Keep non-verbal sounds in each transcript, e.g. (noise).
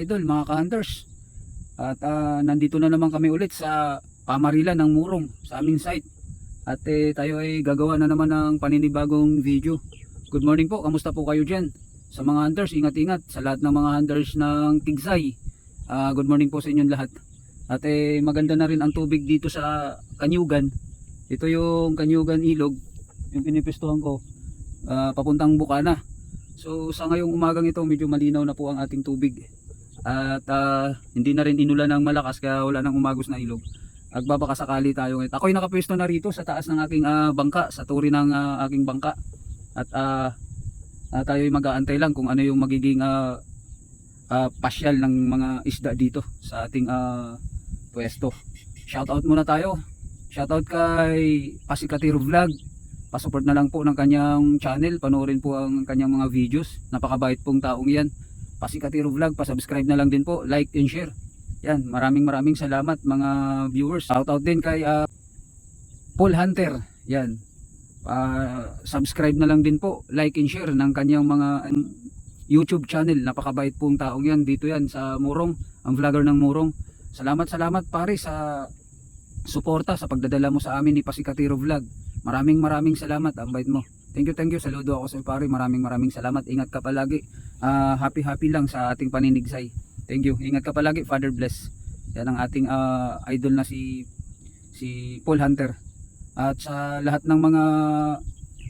idol, mga ka-hunters. At ah, nandito na naman kami ulit sa Pamarila ng Murong sa aming site. At eh, tayo ay gagawa na naman ng paninibagong video. Good morning po, kamusta po kayo dyan? Sa mga hunters, ingat-ingat. Sa lahat ng mga hunters ng Tigsay, ah, good morning po sa inyong lahat. At eh, maganda na rin ang tubig dito sa Kanyugan. Ito yung Kanyugan Ilog, yung pinipistuhan ko, ah, papuntang Bukana. So sa ngayong umagang ito medyo malinaw na po ang ating tubig. At ah, hindi na rin inulan ng malakas kaya wala nang umagos na ilog. Agbabaka sakali tayo ngayon. Ako'y nakapwesto na rito sa taas ng aking ah, bangka, sa turi ng ah, aking bangka. At ah, ah, tayo'y mag-aantay lang kung ano yung magiging ah, ah, pasyal ng mga isda dito sa ating ah, pwesto. Shoutout muna tayo. Shoutout kay Pasikatiro Vlog pasupport na lang po ng kanyang channel panoorin po ang kanyang mga videos napakabait pong taong yan pasikatiro vlog pasubscribe na lang din po like and share yan maraming maraming salamat mga viewers shout out din kay ah, Paul Hunter yan Ah, subscribe na lang din po like and share ng kanyang mga um, YouTube channel napakabait pong taong yan dito yan sa Murong ang vlogger ng Murong salamat salamat pare sa suporta sa pagdadala mo sa amin ni Pasikatiro Vlog Maraming maraming salamat. Ang bait mo. Thank you, thank you. Saludo ako sa pare. Maraming maraming salamat. Ingat ka palagi. Ah, happy happy lang sa ating paninigsay. Thank you. Ingat ka palagi. Father bless. Yan ang ating ah, idol na si si Paul Hunter. At sa lahat ng mga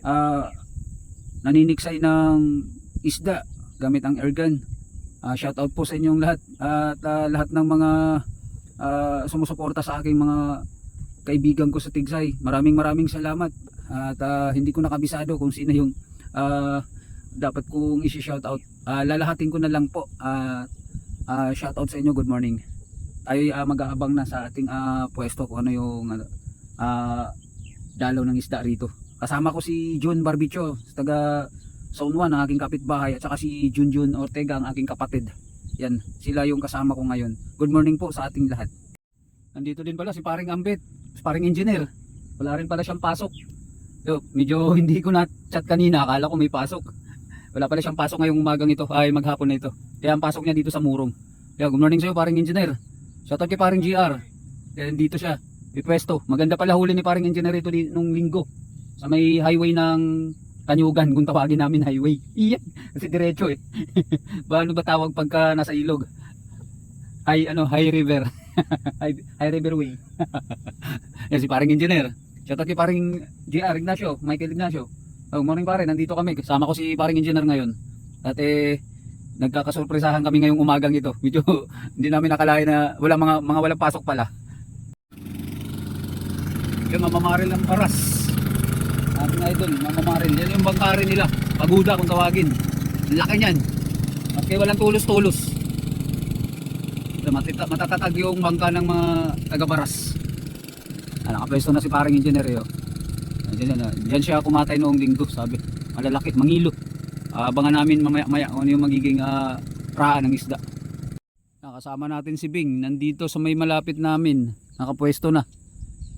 ah, naninigsay ng isda gamit ang airgun. Ah, shout out po sa inyong lahat at ah, lahat ng mga ah, sumusuporta sa aking mga kaibigan ko sa Tigsay. Maraming maraming salamat. At ah, hindi ko nakabisado kung sino yung ah, dapat kong isi-shout out. Ah, lalahatin ko na lang po. Ah, ah, shout out sa inyo. Good morning. Tayo ah, mag-aabang na sa ating ah, pwesto kung ano yung ah, dalaw ng isda rito. Kasama ko si Jun Barbicho, taga Zone 1, ang aking kapitbahay, at saka si Junjun Ortega, ang aking kapatid. Yan, sila yung kasama ko ngayon. Good morning po sa ating lahat. Nandito din pala si paring Ambet, si paring engineer. Wala rin pala siyang pasok. Yo, medyo hindi ko na chat kanina, akala ko may pasok. Wala pala siyang pasok ngayong umagang ito, ay maghapon na ito. Kaya ang pasok niya dito sa Murong. Kaya good morning sa iyo paring engineer. Shoutout kay paring GR. Kaya dito siya, may pwesto. Maganda pala huli ni paring engineer ito nung linggo. Sa may highway ng Kanyugan, kung tawagin namin highway. (laughs) Iyan, kasi diretso eh. (laughs) Paano ba tawag pagka nasa ilog? High, ano, high river. (laughs) high, high river way. Yan si paring engineer. Shoutout kay paring GR Ignacio, Michael Ignacio. Oh, morning pare, nandito kami. Kasama ko si paring engineer ngayon. At eh, nagkakasurpresahan kami ngayong umagang ito. (laughs) Medyo hindi namin nakalain na wala mga mga walang pasok pala. Yung mamamaril ng paras. Ating idol, mamamaril. Yan yung bangkari nila. Paguda kung tawagin. Laki niyan. At kaya walang tulos-tulos. Matatatag yung bangka ng mga taga-baras. Ah, nakapwesto na si paring engineer yun. Diyan, diyan, diyan siya kumatay noong linggo, sabi. Malalaki, mangilo. Ah, abangan namin mamaya-maya kung ano yung magiging ah, raan ng isda. Nakasama natin si Bing, nandito sa may malapit namin. Nakapwesto na.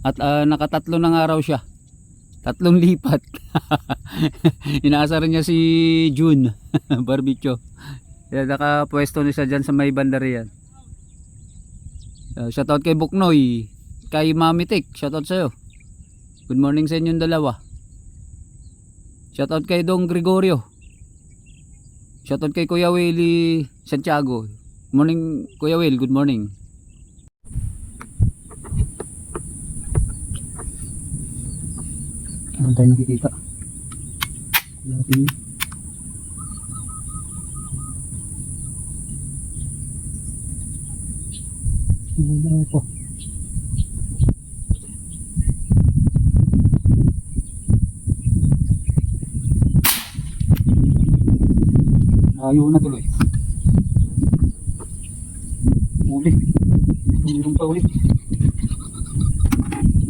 At ah, nakatatlo ng araw siya. Tatlong lipat. (laughs) Inaasar niya si June (laughs) Barbityo. Kaya nakapwesto na siya dyan sa may bandarian. Uh, shoutout kay Buknoy, kay Mami Tik, shoutout sa'yo. Good morning sa inyong dalawa. Shoutout kay Dong Gregorio. Shoutout kay Kuya Willie Santiago. Morning Kuya Will, good morning. Ano tayo nakikita? Dati. Wala po. Ayaw na tuloy. Uli. Mayroon pa ulit.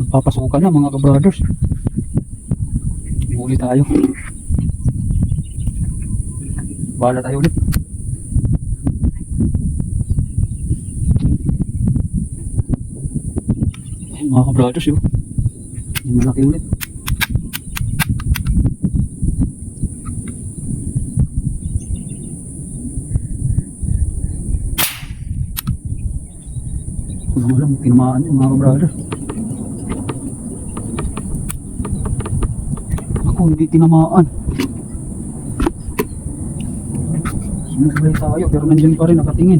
Magpapasukan na mga ka-brothers. Uli tayo. Bahala tayo ulit. Ayun, mga ka-brothers yun. Yung malaki ulit. Ko alam, tinamaan yun mga brother. Ako hindi tinamaan. Sumusublay tayo pero nandiyan pa rin nakatingin.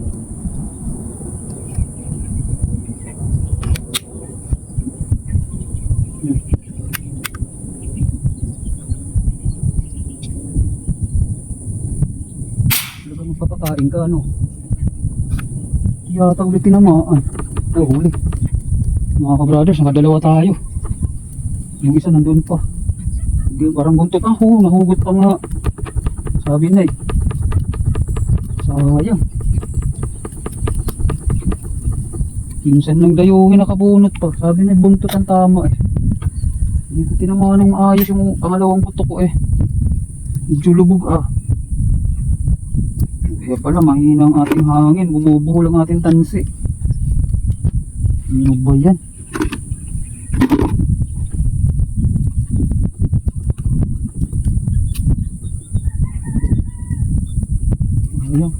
Talaga magpapakain ka ano? Yata ulit tinamaan. Oh, huli. Mga ka-brothers, nakadalawa tayo. Yung isa nandun pa. Hindi, parang buntot ako. Nahugot pa nga. Sabi na eh. Sayang. Minsan lang dayuhin nakabunot pa. Sabi na buntot ang tama eh. Hindi ko tinamaan ng maayos yung pangalawang putok ko eh. Medyo lubog ah. Kaya pala mahina ang ating hangin. Bumubuhol ang ating tansi. Ano ba yan? Ayan.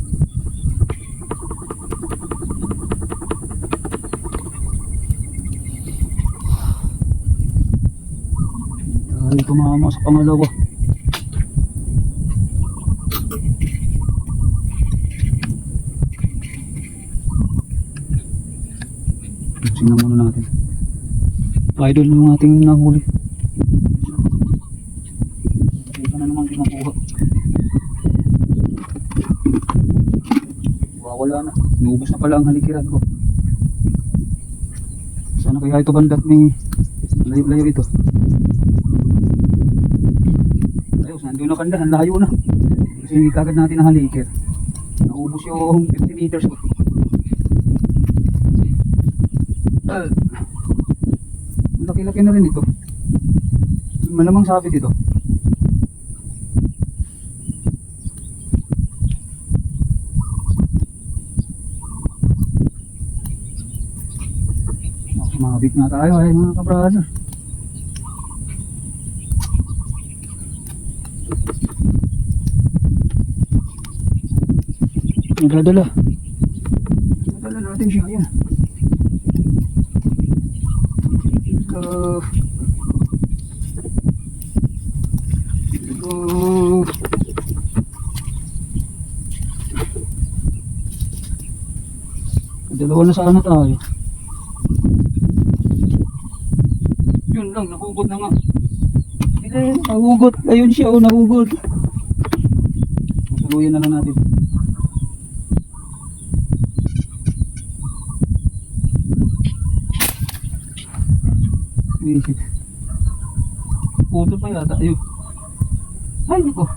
Tayo tumama sa pangalawa. Tingnan muna natin. Idol yung ating nahuli. Ito na naman kinukuha. Wawala na. Naubos na pala ang halikiran ko. Sana kaya ito bandat may layo-layo ito. Ayos, nandun na kanda. Ang layo na. Kasi kagad natin ang halikir. Naubos yung 50 meters ko. Ah, Laki-laki na rin ito. Malamang sabi dito. Mabit nga tayo ay mga kabrother. Nadadala. Nadala natin siya. Ayan. Ito. Ito. Dalawa na sana tayo. Yun lang, nahugot na nga. Eh, nahugot. Ayun siya, oh, nahugot. Tuluyan na lang natin. Visit. Puto pa yata. Ayun. Ay, nako.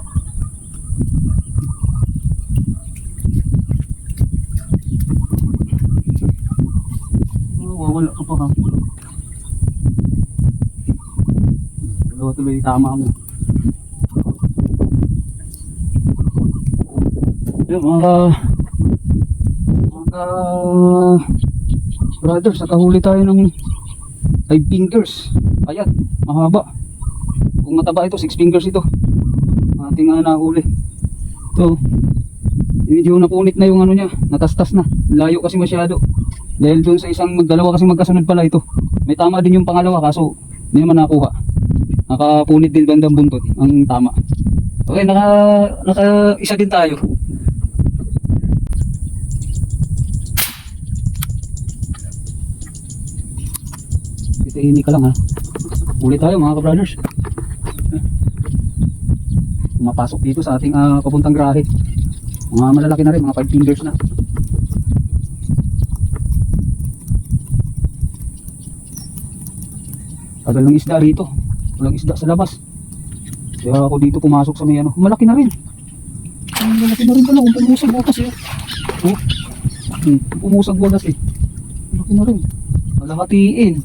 Oh, wawala ka pa ka. Dalawa tuloy tama mo. Ayun, mga mga brothers, nakahuli tayo ng five fingers. Ayan, mahaba. Kung mataba ito, six fingers ito. Ating uh, nahuli. Ito. Medyo napunit na yung ano niya, natastas na. Layo kasi masyado. Dahil doon sa isang magdalawa kasi magkasunod pala ito. May tama din yung pangalawa kaso hindi naman nakuha. Nakapunit din bandang buntot ang tama. Okay, naka, naka isa din tayo. Ito ka lang ha. Uli tayo mga ka-brothers. Pumapasok dito sa ating ah, papuntang grahe. Mga malalaki na rin, mga 5 fingers na. Tagal ng isda rito. Walang isda sa labas. Kaya ako dito pumasok sa may ano. Malaki na rin. Malaki na rin pala kung pumusag bukas eh. Oh. Hmm, pumusag bukas eh. Malaki na rin. Malahatiin.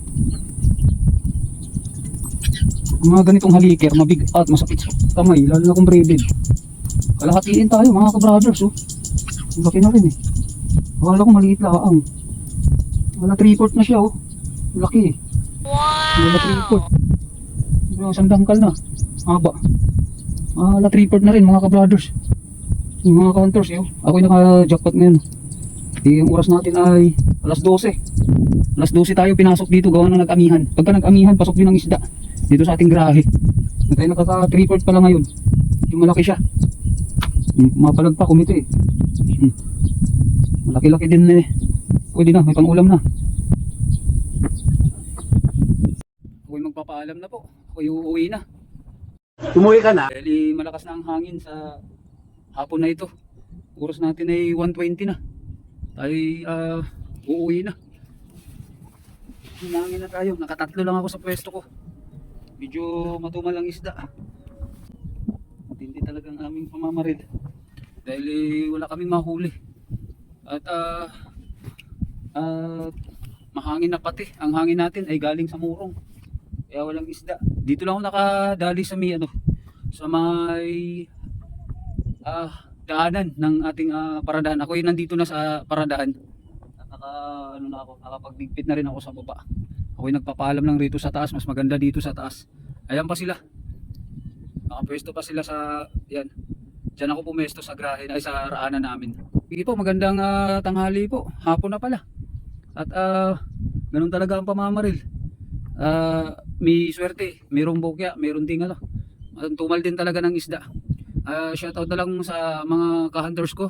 Mga ganitong halikir, mabigat, masakit sa kamay, lalo na kung braided. Kalahatiin tayo mga ka-brothers oh. Ang laki na rin eh. Akala ko maliit lang. Wala 3-port na siya oh. Laki eh. Wala 3-port. Wala sandangkal na. Haba. Wala 3-port na rin mga ka-brothers. Yung mga counters eh. oh. Ako yung naka-jackpot ngayon. Eh, yung oras natin ay alas 12. Alas 12 tayo pinasok dito gawa ng nag-amihan. Pagka nag-amihan, pasok din ang isda. Dito sa ating grahe. Na tayo nakaka 3 port pa lang ngayon. Yung malaki siya. Hmm, Mapalag pa, kumite eh. Hmm. Malaki-laki din eh. Pwede na, may pang-ulam na. Ako'y magpapaalam na po. Ako'y uuwi na. Umuwi ka na? Dahil eh, malakas na ang hangin sa hapon na ito. Oras natin ay 1.20 na. Tayo ah, uuwi na. Hinangin na tayo. Nakatatlo lang ako sa pwesto ko. Medyo matumal ang isda. Hindi talagang aming pamamaril. Dahil eh, wala kaming mahuli. At ah, at mahangin na pati. Ang hangin natin ay galing sa murong. Kaya walang isda. Dito lang ako nakadali sa may ano, sa may ah daanan ng ating ah, paradahan. Ako ay nandito na sa paradahan. Naka ano na ako, nakapagdigpit na rin ako sa baba. Ako ay nagpapaalam lang rito sa taas, mas maganda dito sa taas. Ayan pa sila. Nakapwesto pa sila sa yan. Diyan ako pumesto sa grahe ay sa raanan namin. Sige po, magandang ah, tanghali po. Hapon na pala. At ah ganun talaga ang pamamaril. Ah, may swerte, mayroong bokya, mayroong ding ano. Tumal din talaga ng isda. Ah, shoutout na lang sa mga ka-hunters ko.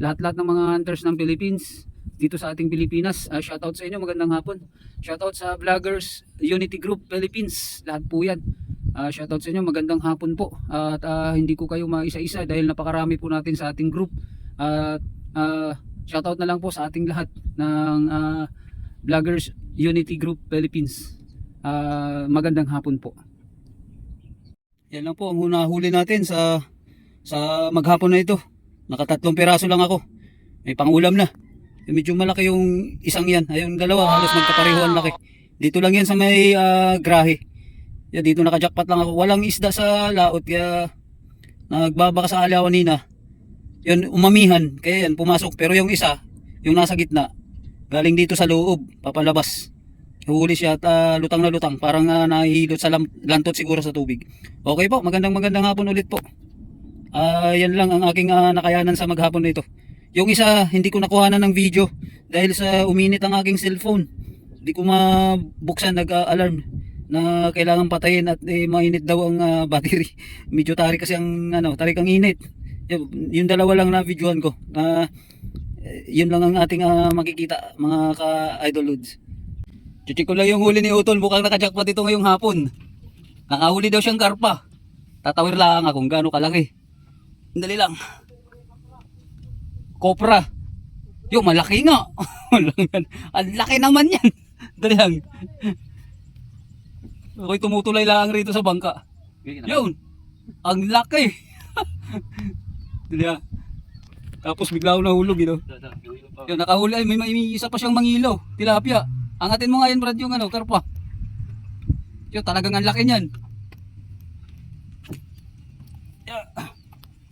Lahat-lahat ng mga hunters ng Philippines dito sa ating Pilipinas. Ah, shoutout sa inyo, magandang hapon. Shoutout sa vloggers Unity Group Philippines. Lahat po 'yan. Ah, shoutout sa inyo, magandang hapon po. At ah, hindi ko kayo maisa-isa dahil napakarami po natin sa ating group. At ah, shoutout na lang po sa ating lahat ng ah, vloggers Unity Group Philippines. Ah, magandang hapon po. Yan lang po ang hunahuli natin sa sa maghapon na ito. Nakatatlong piraso lang ako. May pangulam na. Eh, Medyo malaki yung isang yan. Ay, yung dalawa halos magkapareho ang laki. Dito lang yan sa may ah, grahe. Yan, dito nakajakpat lang ako. Walang isda sa laot kaya nagbabaka sa alawan nina. Yun, umamihan. Kaya yan, pumasok. Pero yung isa, yung nasa gitna, galing dito sa loob, papalabas. Huli siya at ah, lutang na lutang. Parang uh, nahihilot sa lantot siguro sa tubig. Okay po, magandang magandang hapon ulit po. Ah, yan lang ang aking ah, nakayanan sa maghapon na ito. Yung isa, hindi ko nakuhanan ng video dahil sa uminit ang aking cellphone. Hindi ko mabuksan nag-alarm na kailangan patayin at eh, mainit daw ang ah, (laughs) battery. Medyo tarik kasi ang ano, tarik ang init. Yun, yung dalawa lang na videohan ko. Na eh, yun lang ang ating ah, makikita mga ka-idol loads. Check ko lang yung huli ni Utol. Mukhang nakajackpot ito ngayong hapon. Nakahuli daw siyang karpa. Tatawir lang ako kung gaano kalaki. Dali lang. Kopra. Yo, malaki nga. (laughs) Ang laki naman yan. (laughs) Dali lang. Ako'y tumutulay lang rito sa bangka. Yun. Ang laki. (laughs) Dali. Tapos bigla ako nahulog, you know? Yun, nakahuli. Ay, may, may isa pa siyang mangilaw. Tilapia. Angatin mo nga yan, Brad, yung ano, karpa. Yun, talagang ang laki niyan.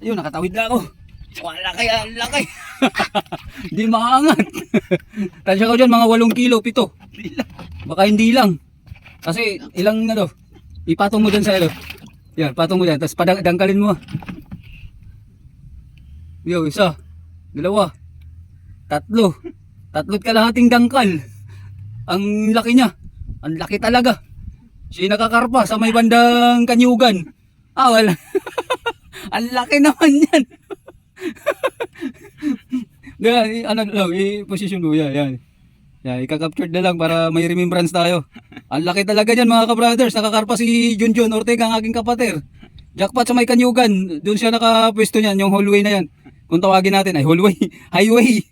Yun, nakatawid na ako. Ang laki, ang laki. (laughs) Hindi maangat. Tansya ko dyan, mga 8 kilo, pito. Baka hindi lang. Kasi ilang ano, ipatong mo dyan sa ano. Yan, patong mo dyan. Tapos padangkalin mo. Yo, isa. Dalawa. Tatlo. Tatlo't kalahating dangkal. Ang laki niya. Ang laki talaga. Siya nakakarpa sa may bandang kanyugan. Ah, wala. (laughs) Ang laki naman yan. (laughs) Yan, i- ano lang, i-position mo yan, yan. Yan, ika-captured na lang para may remembrance tayo. Ang laki talaga yan mga ka-brothers. Nakakarpa si Junjun Ortega, ang aking kapater. Jackpot sa may kanyugan. Doon siya nakapwesto niyan, yung hallway na yan. Kung tawagin natin ay hallway, (laughs) highway.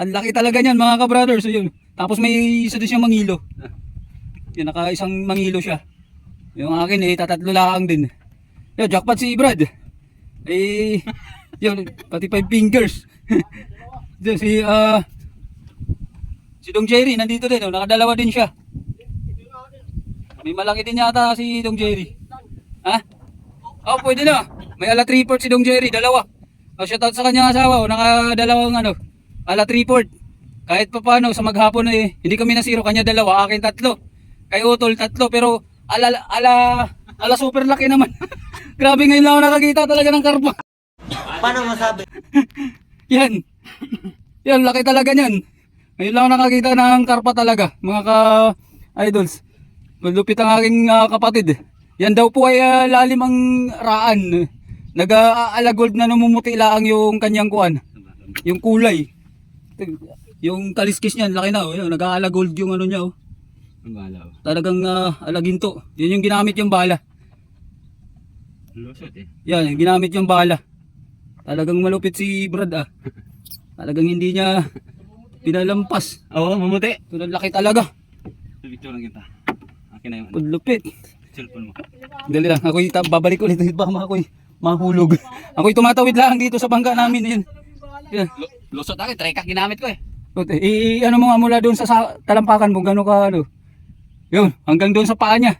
Ang laki talaga niyan mga ka-brothers. So, yun. Tapos may isa din siyang mangilo. Yan, naka isang mangilo siya. Yung akin eh, tatatlo lang din. Yo, jackpot si Brad. Eh, yun, pati five fingers. (laughs) Diyan si, ah, si Dong Jerry, nandito din, oh, nakadalawa din siya. May malaki din yata si Dong Jerry. Ha? Oh, pwede na. May ala 3 si Dong Jerry, dalawa. Oh, shoutout sa kanyang asawa, oh, nakadalawang ano, ala 3 Kahit pa paano, sa maghapon eh, hindi kami nasiro, kanya dalawa, akin tatlo. Kay Utol, tatlo, pero ala, ala, ala super laki naman. (laughs) Grabe ngayon lang ako nakakita talaga ng karpa. Paano masabi? (laughs) Yan. (laughs) Yan, laki talaga niyan. Ngayon lang nakakita ng karpa talaga, mga ka-idols. Malupit ang aking ah, kapatid. Yan daw po ay ah, lalim ang raan. Nag-aalagold na namumuti lang yung kanyang kuan. Yung kulay. Yung kaliskis niyan, laki na. Oh. Nag-aalagold yung ano niya. Oh. Ang bala. Talagang ah, alaginto. Yun yung ginamit yung bala. Lusot eh. Yan, ginamit yung bala. Talagang malupit si Brad ah. Talagang hindi niya pinalampas. Oo, mamuti. Tulad laki talaga. Picture lang kita. Akin na yung ano, Lupit. cellphone mo. Dali lang, ako'y ta- babalik ulit. Baka ako'y mahulog. Ako'y tumatawid lang dito sa bangka namin. Yan. Yan. Lu- Lusot akin, treka ginamit ko eh. I, ano mo nga mula doon sa, sa talampakan mo, gano'n ka ano. Yun, hanggang doon sa paa niya.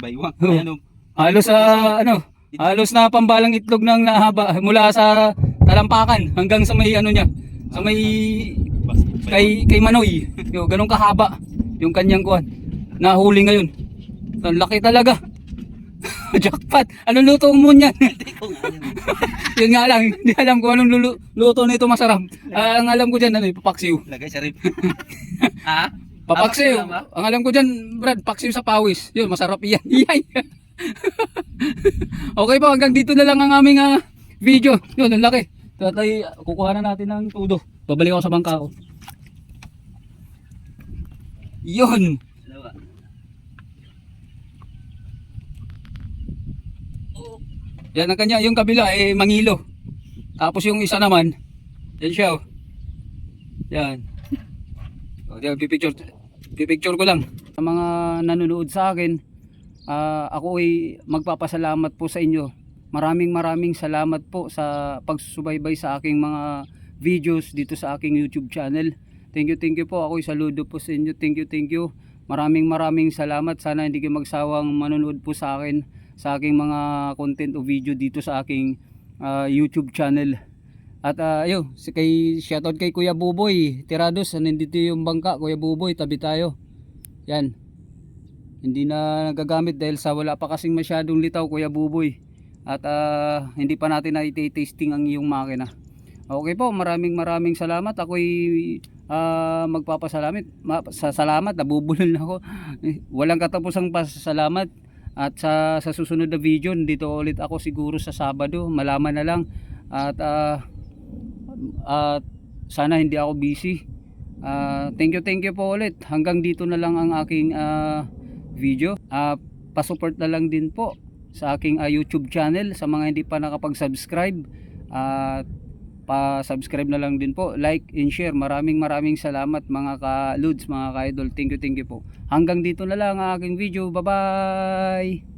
Baywang. Oo. Ayan oh. Halos sa ano, halos na pambalang itlog ng nahaba mula sa talampakan hanggang sa may ano niya, sa may kay kay Manoy. Yo, ganun kahaba yung kanyang kuan. Nahuli ngayon. Ang laki talaga. (laughs) Jackpot. Anong luto mo niyan? (laughs) Yun nga lang, hindi alam kung anong lulu- luto nito masarap. Ah, ang alam ko diyan ano, eh, papaksiw. Lagay sa (laughs) ha? Papaksiw. Ang alam ko diyan, Brad, paksiw sa pawis. Yun, masarap iyan. Iyay. (laughs) okay po, hanggang dito na lang ang aming ah, video. Yun, ang laki. Tatay, kukuha na natin ng tudo. Babalik ako sa bangka ko. Yun. Dalawa. Yan ang kanya, yung kabila eh mangilo. Tapos yung isa naman, yan siya oh. Yan. O, diyan, pipicture, pipicture ko lang. Sa mga nanonood sa akin, ah, ako ay magpapasalamat po sa inyo. Maraming maraming salamat po sa pagsusubaybay sa aking mga videos dito sa aking YouTube channel. Thank you, thank you po. Ako'y saludo po sa inyo. Thank you, thank you. Maraming maraming salamat. Sana hindi kayo magsawang manonood po sa akin sa aking mga content o video dito sa aking ah, YouTube channel. At uh, ayun, si kay shoutout kay Kuya Buboy, Tirados, nandito yung bangka, Kuya Buboy, tabi tayo. Yan. Hindi na nagagamit dahil sa wala pa kasing masyadong litaw, Kuya Buboy. At ah, hindi pa natin na tasting ang iyong makina. Okay po, maraming maraming salamat. Ako'y ah, magpapasalamat. Ma- sa salamat, nabubulol na ako. (laughs) Walang katapusang pasasalamat. At sa, sa susunod na video, dito ulit ako siguro sa Sabado. Malaman na lang. At ah, at sana hindi ako busy. Ah, thank you, thank you po ulit. Hanggang dito na lang ang aking ah, video. Ah, pa-support na lang din po sa aking ah, YouTube channel sa mga hindi pa nakapag-subscribe. At pa-subscribe na lang din po. Like and share. Maraming maraming salamat mga ka-loads, mga ka-idol. Thank you, thank you po. Hanggang dito na lang ang aking video. Bye-bye!